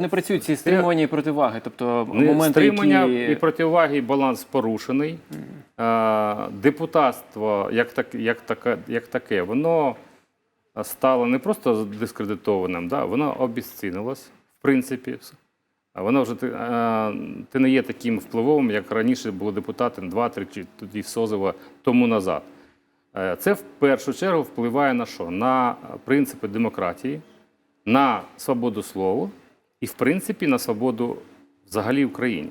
Не працюють ці стримування і противаги, тобто Не моменти, стримання які... і противаги, баланс порушений. Е, Депутатство як, так, як, таке, як таке, воно стало не просто дискредитованим, да, воно обіцінилось, в принципі. А Воно вже ти, ти не є таким впливовим, як раніше були депутати 2-3 чи тоді Созова тому назад. Е, Це в першу чергу впливає на що? На принципи демократії, на свободу слова і, в принципі, на свободу взагалі в Україні.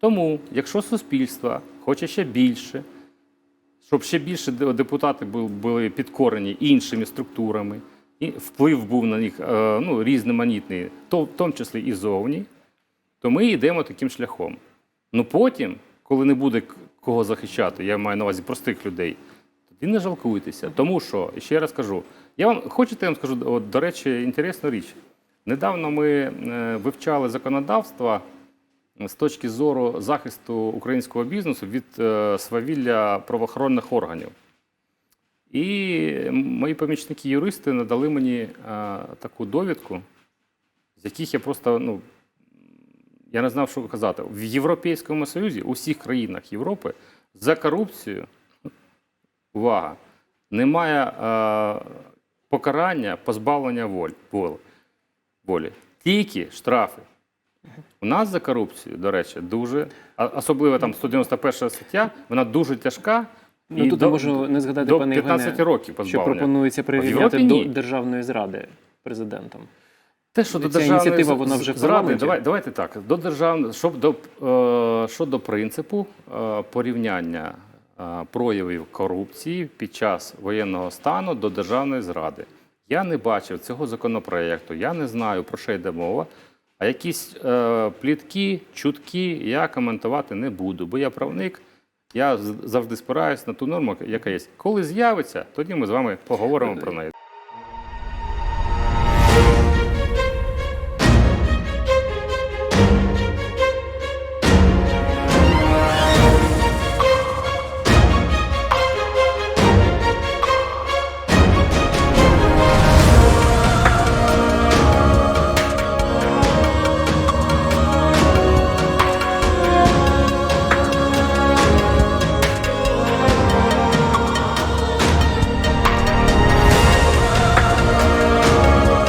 Тому, якщо суспільство хоче ще більше, щоб ще більше депутати були підкорені іншими структурами, і вплив був на них е, ну, різноманітний, то, в тому числі і зовні, то ми йдемо таким шляхом. Ну потім, коли не буде кого захищати, я маю на увазі простих людей, тоді не жалкуйтеся. Тому що, ще раз кажу, я вам хочете, я вам скажу, от, до речі, інтересну річ. Недавно ми е, вивчали законодавство з точки зору захисту українського бізнесу від е, свавілля правоохоронних органів. І мої помічники-юристи надали мені е, таку довідку, з яких я просто ну, я не знав, що казати. В Європейському Союзі, у всіх країнах Європи, за корупцію, увага, немає е, покарання позбавлення волі, волі, волі. Тільки штрафи. У нас за корупцію, до речі, дуже, а- особливо там 191 стаття, вона дуже тяжка. Ну, тут до- не можу не згадати, до пане 15 Євгене, років що пропонується прирівняти до державної зради президентом. Те, що до державної ініціатива, вона вже зради, давай, давайте так. До державної, щоб до, е, щодо принципу е, порівняння е, проявів корупції під час воєнного стану до державної зради. Я не бачив цього законопроекту, я не знаю, про що йде мова. А якісь е, плітки, чутки я коментувати не буду, бо я правник, я завжди спираюсь на ту норму, яка є. Коли з'явиться, тоді ми з вами поговоримо про неї.